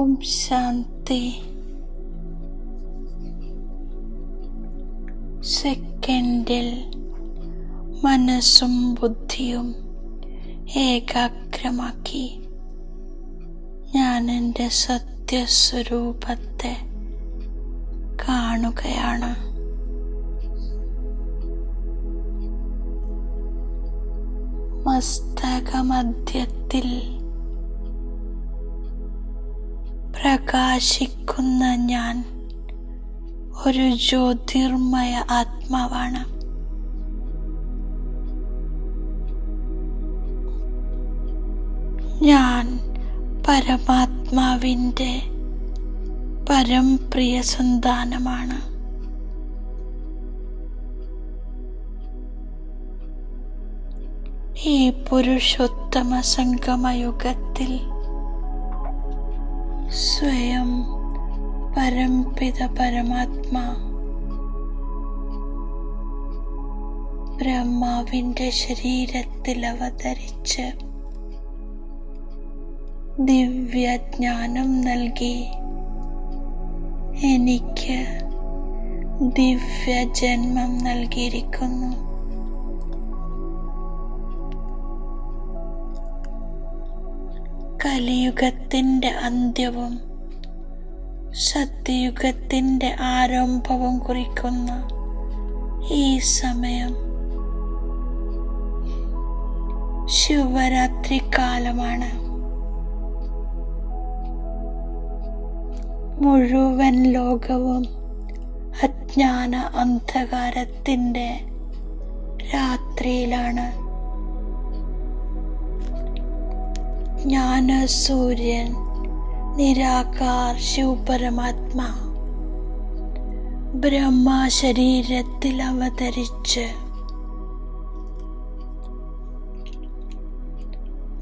ഓം ശാന്തി സെക്കൻഡിൽ മനസ്സും ബുദ്ധിയും ഏകാഗ്രമാക്കി. ഞാൻ എന്റെ സത്യസ്വരൂപത്തെ കാണുകയാണ്. മസ്തകമധ്യത്തിൽ പ്രകാശിക്കുന്ന ഞാൻ ഒരു ജ്യോതിർമയ ആത്മാവാണ്. ഞാൻ പരമാത്മാവിന്റെ പരംപ്രിയ സന്താനമാണ്. ഈ പുരുഷോത്തമ സംഗമയുഗത്തിൽ സ്വയം പരംപിത പരമാത്മാ. ബ്രഹ്മാവിന്റെ ശരീരത്തിൽ അവതരിച്ച് ദിവ്യജ്ഞാനം നൽകി എനിക്ക് ദിവ്യജന്മം നൽകിയിരിക്കുന്നു. കലിയുഗത്തിന്റെ അന്ത്യവും സത്യയുഗത്തിന്റെ ആരംഭവും കുറിക്കുന്ന ഈ സമയം. ശിവരാത്രി കാലമാണ് മുഴുവൻ ലോകവും അജ്ഞാന അന്ധകാരത്തിന്റെ രാത്രിയിലാണ്. ജ്ഞാനസൂര്യൻ നിരാകാർ ശിവപരമാത്മാ. ബ്രഹ്മ ശരീരത്തിൽ അവതരിച്ച്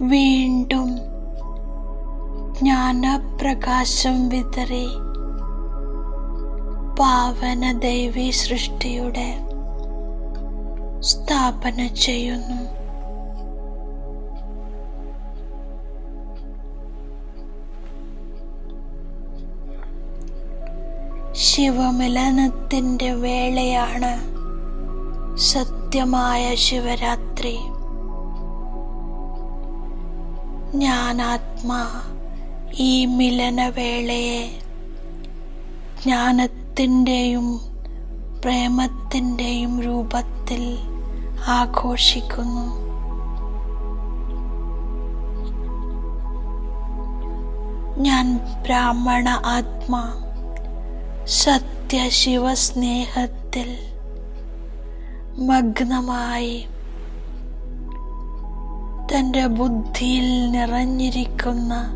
വീണ്ടും ജ്ഞാനപ്രകാശം വിതറി പാവന ദൈവി സൃഷ്ടിയുടെ സ്ഥാപന ചെയ്യുന്നു. ശിവമിലനത്തിന്റെ വേളയാണ് സത്യമായ ശിവരാത്രി. ജ്ഞാനാത്മാ ഈ മിലനവേളയെ. ജ്ഞാനത്തിന്റെയും പ്രേമത്തിന്റെയും രൂപത്തിൽ ആഘോഷിക്കുന്നു. ഞാൻ ബ്രാഹ്മണ ആത്മാ സത്യശിവസ്നേഹത്തിൽ മഗ്നമായി തന്റെ ബുദ്ധിയിൽ നിറഞ്ഞിരിക്കുന്ന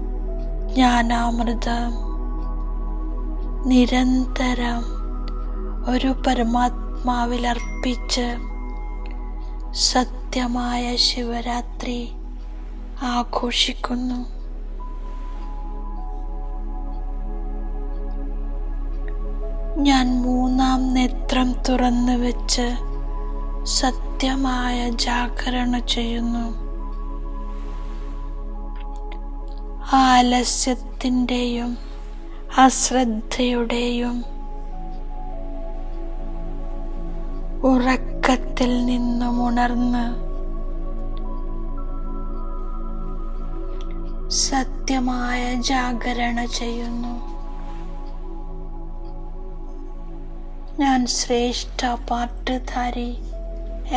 ജ്ഞാനാമൃതം നിരന്തരം ഒരു പരമാത്മാവിൽ അർപ്പിച്ച് സത്യമായ ശിവരാത്രി ആഘോഷിക്കുന്നു. ഞാൻ മൂന്നാം നേത്രം തുറന്നു വെച്ച് സത്യമായ ജാഗരണ ചെയ്യുന്നു. ആലസ്യത്തിന്റെയും അശ്രദ്ധയുടെയും ഉറക്കത്തിൽ നിന്നും ഉണർന്ന് സത്യമായ ജാഗരണ ചെയ്യുന്നു. ഞാൻ ശ്രേഷ്ഠ പാട്ടുധാരി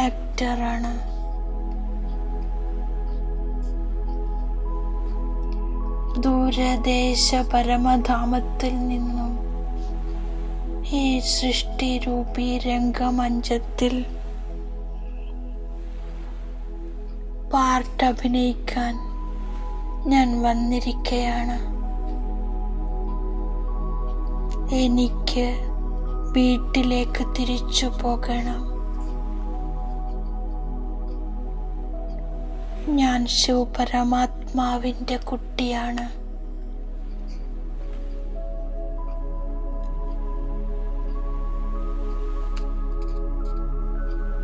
ആക്ടറാണ് ദൂരദേശ പരമധാമത്തിൽ നിന്നും ഈ സൃഷ്ടിരൂപി രംഗമഞ്ചത്തിൽ പാർട്ട് അഭിനയിക്കാൻ ഞാൻ വന്നിരിക്കയാണ്. എനിക്ക് വീട്ടിലേക്ക് തിരിച്ചു പോകണം. ഞാൻ ശിവപരമാത്മാവിന്റെ കുട്ടിയാണ്.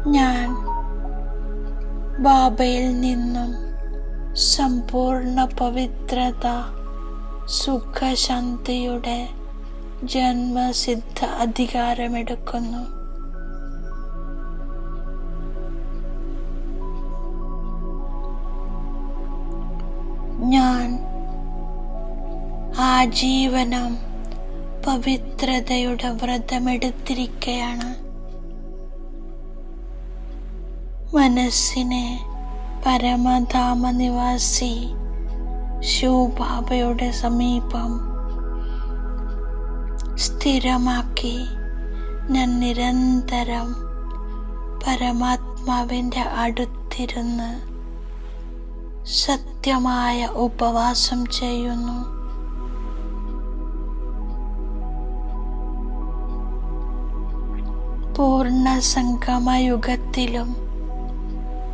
ഞാൻ ബാബയിൽ നിന്നും സമ്പൂർണ പവിത്രത സുഖശാന്തിയുടെ ജന്മസിദ്ധ അധികാരമെടുക്കുന്നു. ഞാൻ ആജീവനം പവിത്രതയുടെ വ്രതമെടുത്തിരിക്കയാണ്. മനസ്സിനെ പരമധാമ നിവാസി ശിവബാബയുടെ സമീപം സ്ഥിരമാക്കി ഞാൻ നിരന്തരം പരമാത്മാവിന്റെ അടുത്തിരുന്ന് സത്യമായ ഉപവാസം ചെയ്യുന്നു. പൂർണ സംഗമയുഗത്തിലും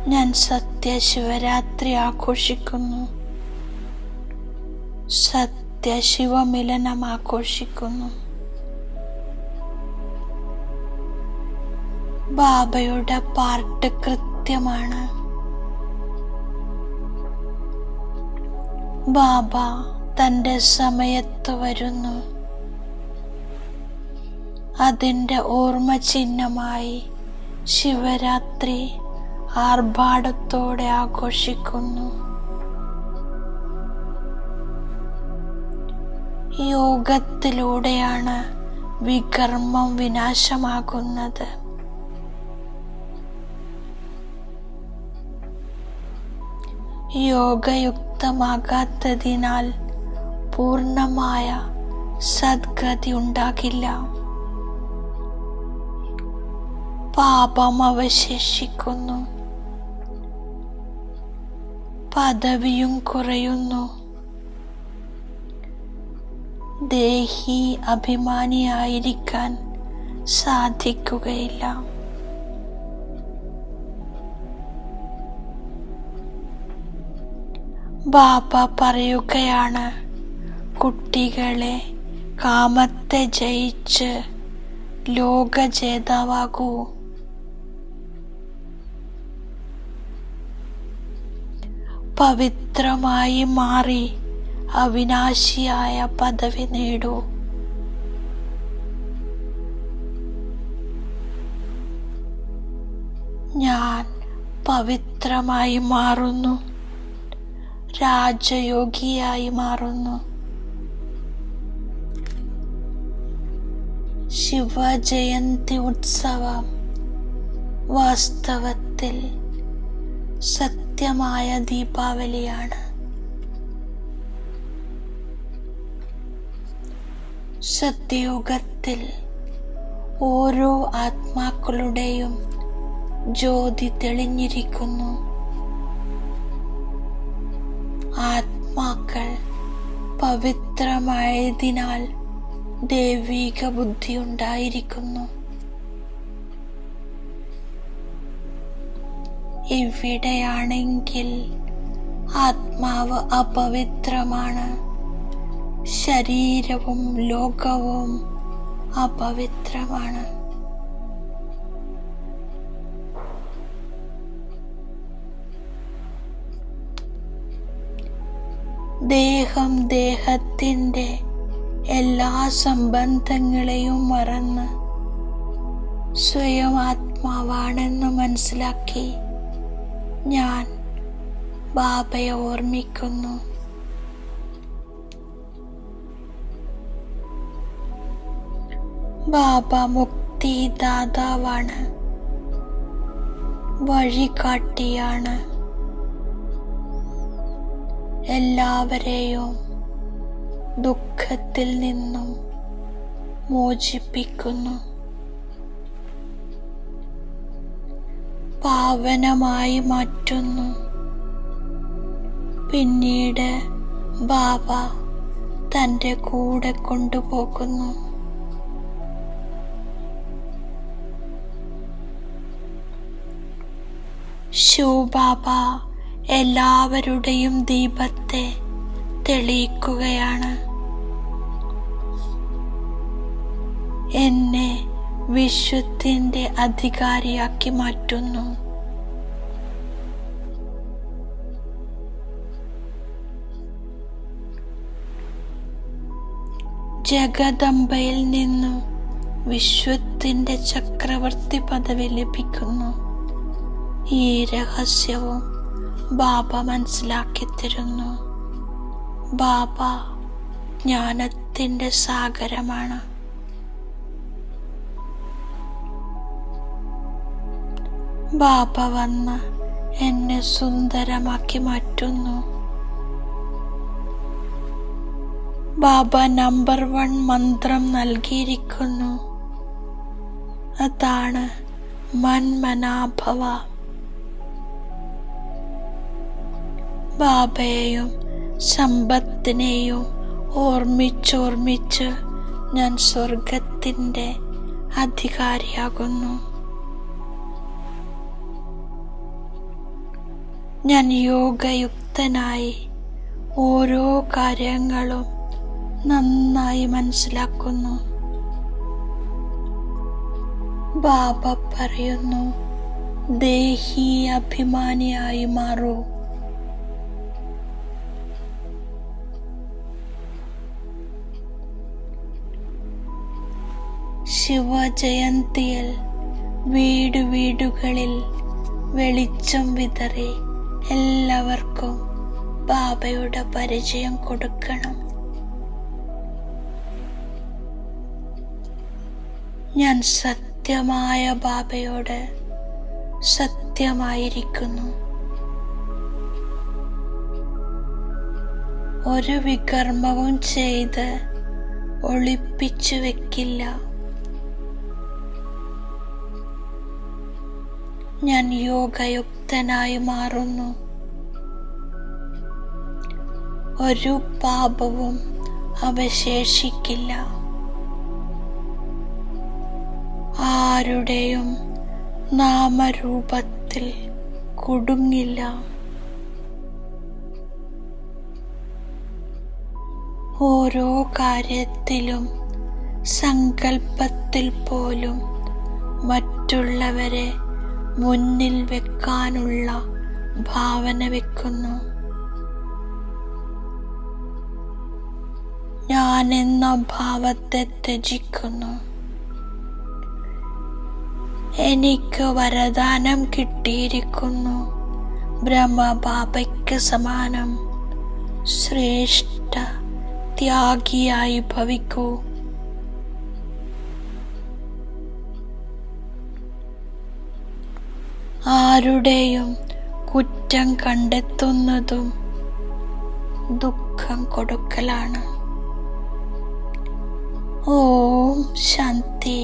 ഞാൻ സത്യശിവരാത്രി ആഘോഷിക്കുന്നു. സത്യശിവമിലനം ആഘോഷിക്കുന്നു. ബാബയുടെ പാർട്ട് കൃത്യമാണ്. ബാബ തന്റെ സമയത്ത് വരുന്നു. അതിന്റെ ഓർമ്മ ചിഹ്നമായി ശിവരാത്രി ആർഭാടത്തോടെ ആഘോഷിക്കുന്നു. യോഗത്തിലൂടെയാണ് വികർമ്മം വിനാശമാകുന്നത്. യോഗയുക്തമാകാത്തതിനാൽ പൂർണമായ സദ്ഗതി ഉണ്ടാകില്ല പാപം അവശേഷിക്കുന്നു പദവിയും കുറയുന്നു. ദേഹി അഭിമാനിയായിരിക്കാൻ സാധിക്കുകയില്ല. ബാബ പറയുകയാണ് കുട്ടികളെ കാമത്തെ ജയിച്ച് ലോക ജേതാവാകൂ പവിത്രമായി മാറി അവിനാശിയായ പദവി നേടൂ. ഞാൻ പവിത്രമായി മാറുന്നു. രാജയോഗിയായി മാറുന്നു. ശിവജയന്തി ഉത്സവം വാസ്തവത്തിൽ സത്യമായ ദീപാവലിയാണ്. സത്യയുഗത്തിൽ ഓരോ ആത്മാക്കളുടെയും ജ്യോതി തെളിഞ്ഞിരിക്കുന്നു. ആത്മാക്കൾ പവിത്രമായതിനാൽ ദൈവിക ബുദ്ധി ഉണ്ടായിരിക്കുന്നു. ഇവിടെയാണെങ്കിൽ ആത്മാവ് അപവിത്രമാണ്. ശരീരവും ലോകവും അപവിത്രമാണ്. ദേഹം ദേഹത്തിന്റെ എല്ലാ സംബന്ധങ്ങളെയും മറന്ന് സ്വയം ആത്മാവാണെന്ന് മനസ്സിലാക്കി ഞാൻ ബാബയെ ഓർമ്മിക്കുന്നു. ബാബ മുക്തിദാതാവാണ് വഴികാട്ടിയാണ്. എല്ലാവരെയും ദുഃഖത്തിൽ നിന്നും മോചിപ്പിക്കുന്നു. പാവനമായി മാറ്റുന്നു. പിന്നീട് ബാബ തന്റെ കൂടെ കൊണ്ടുപോകുന്നു. ശിവബാബ എല്ലാവരുടെയും ദീപത്തെ തെളിയിക്കുകയാണ്. എന്നെ വിശ്വത്തിന്റെ അധികാരിയാക്കി മാറ്റുന്നു. ജഗദംബയിൽ നിന്നും വിശ്വത്തിന്റെ ചക്രവർത്തി പദവി ലഭിക്കുന്നു. ഈ രഹസ്യവും ബാബ മനസ്സിലാക്കി തരുന്നു ബാബ ജ്ഞാനത്തിന്റെ സാഗരമാണ്. ബാബ വന്ന് എന്നെ സുന്ദരമാക്കി മാറ്റുന്നു. ബാബ നമ്പർ വൺ മന്ത്രം നൽകിയിരിക്കുന്നു. അതാണ് മന്മനാഭവ. ബാബയെയും സമ്പത്തിനെയും ഓർമ്മിച്ചോർമ്മിച്ച് ഞാൻ സ്വർഗത്തിന്റെ അധികാരിയാകുന്നു. ഞാൻ യോഗയുക്തനായി ഓരോ കാര്യങ്ങളും നന്നായി മനസ്സിലാക്കുന്നു. ബാബ പറയുന്നു ദേഹി അഭിമാനിയായി മാറൂ. ശിവജയന്തിയിൽ വീട് വീടുകളിൽ വെളിച്ചം വിതറി എല്ലാവർക്കും ബാബയുടെ പരിചയം കൊടുക്കണം. ഞാൻ സത്യമായ ബാബയോട് സത്യമായിരിക്കുന്നു. ഒരു വികർമ്മവും ചെയ്ത് ഒളിപ്പിച്ചു വെക്കില്ല. ഞാൻ യോഗയുക്തനായി മാറുന്നു. ഒരു പാപവും അവശേഷിക്കില്ല. ആരുടെയും നാമരൂപത്തിൽ കുടുങ്ങില്ല. ഓരോ കാര്യത്തിലും സങ്കൽപ്പത്തിൽ പോലും മറ്റുള്ളവരെ മുന്നിൽ വെക്കാനുള്ള ഭാവന വെക്കുന്നു. ഞാൻ എന്ന ഭാവത്തെ ത്യജിക്കുന്നു. എനിക്ക് വരദാനം കിട്ടിയിരിക്കുന്നു. ബ്രഹ്മബാബയ്ക്ക് സമാനം. ശ്രേഷ്ഠ ത്യാഗിയായി ഭവിക്കൂ. ആരുടെയും കുറ്റം കണ്ടെത്തുന്നതും ദുഃഖം കൊടുക്കലാണ്. ഓം ശാന്തി.